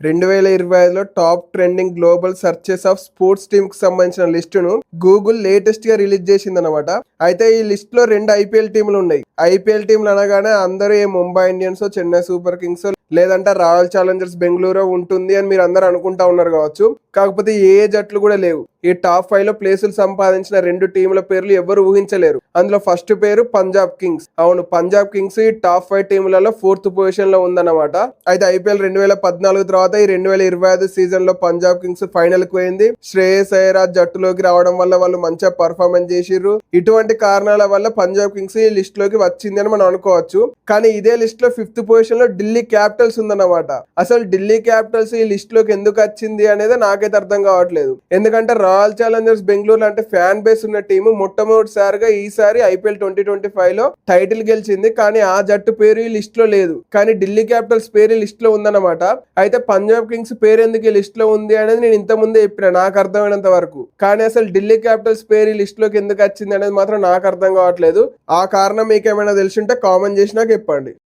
రెండు వేల ఇరవై ఐదులో top trending global searches of sports టీమ్కి సంబంధించిన లిస్టును గూగుల్ లేటెస్ట్గా రిలీజ్ చేసింది అనమాట అయితే ఈ లిస్ట్లో రెండు ఐపీఎల్ టీంలు ఉన్నాయి. ఐపీఎల్ టీంలు అనగానే అందరూ ఏ Mumbai Indians Chennai super kings లేదంటే రాయల్ ఛాలెంజర్స్ బెంగళూరు ఉంటుంది అని మీరు అందరూ అనుకుంటా ఉన్నారు కావచ్చు. కాకపోతే ఏ జట్లు కూడా లేవు. ఈ టాప్ ఫైవ్లో ప్లేసులు సంపాదించిన రెండు టీంల పేర్లు ఎవరు ఊహించలేరు. అందులో ఫస్ట్ పేరు పంజాబ్ కింగ్స్. అవును పంజాబ్ కింగ్స్ ఈ టాప్ ఫైవ్ టీంలలో ఫోర్త్ పొజిషన్లో ఉందన్నమాట. అయితే ఐపీఎల్ రెండు వేల పద్నాలుగు తర్వాత ఈ రెండు వేల ఇరవై ఐదు సీజన్లో పంజాబ్ కింగ్స్ ఫైనల్కు పోయింది. శ్రేయస్ అయ్యరాజ్ జట్టులోకి రావడం వల్ల వాళ్ళు మంచిగా పర్ఫార్మెన్స్ చేసిర్రు. ఇటువంటి కారణాల వల్ల పంజాబ్ కింగ్స్ ఈ లిస్ట్లోకి వచ్చింది అని మనం అనుకోవచ్చు. కానీ ఇదే లిస్ట్లో ఫిఫ్త్ పొజిషన్లో ఢిల్లీ క్యాపిటల్స్ ఉందన్నమాట. అసలు ఢిల్లీ క్యాపిటల్స్ ఈ లిస్ట్లోకి ఎందుకు వచ్చింది అనేది నాకైతే అర్థం కావట్లేదు. ఎందుకంటే రాయల్ ఛాలెంజర్స్ బెంగళూరు అంటే ఫ్యాన్ బేస్ ఉన్న టీము మొట్టమొదటిసారిగా ఈసారి ఐపీఎల్ ట్వంటీ ట్వంటీ ఫైవ్లో టైటిల్ గెలిచింది. కానీ ఆ జట్టు పేరు ఈ లిస్ట్లో లేదు. కానీ ఢిల్లీ క్యాపిటల్స్ పేరు ఈ లిస్ట్లో ఉందన్నమాట. అయితే పంజాబ్ కింగ్స్ పేరు ఎందుకు ఈ లిస్ట్లో ఉంది అనేది నేను ఇంత ముందే చెప్పిన నాకు అర్థమైనంత వరకు. కానీ అసలు ఢిల్లీ క్యాపిటల్స్ పేరు ఈ లిస్ట్లోకి ఎందుకు వచ్చింది అనేది మాత్రం నాకు అర్థం కావట్లేదు. ఆ కారణం మీకేమైనా తెలిసి ఉంటే కామెంట్ చేసి నాకు చెప్పండి.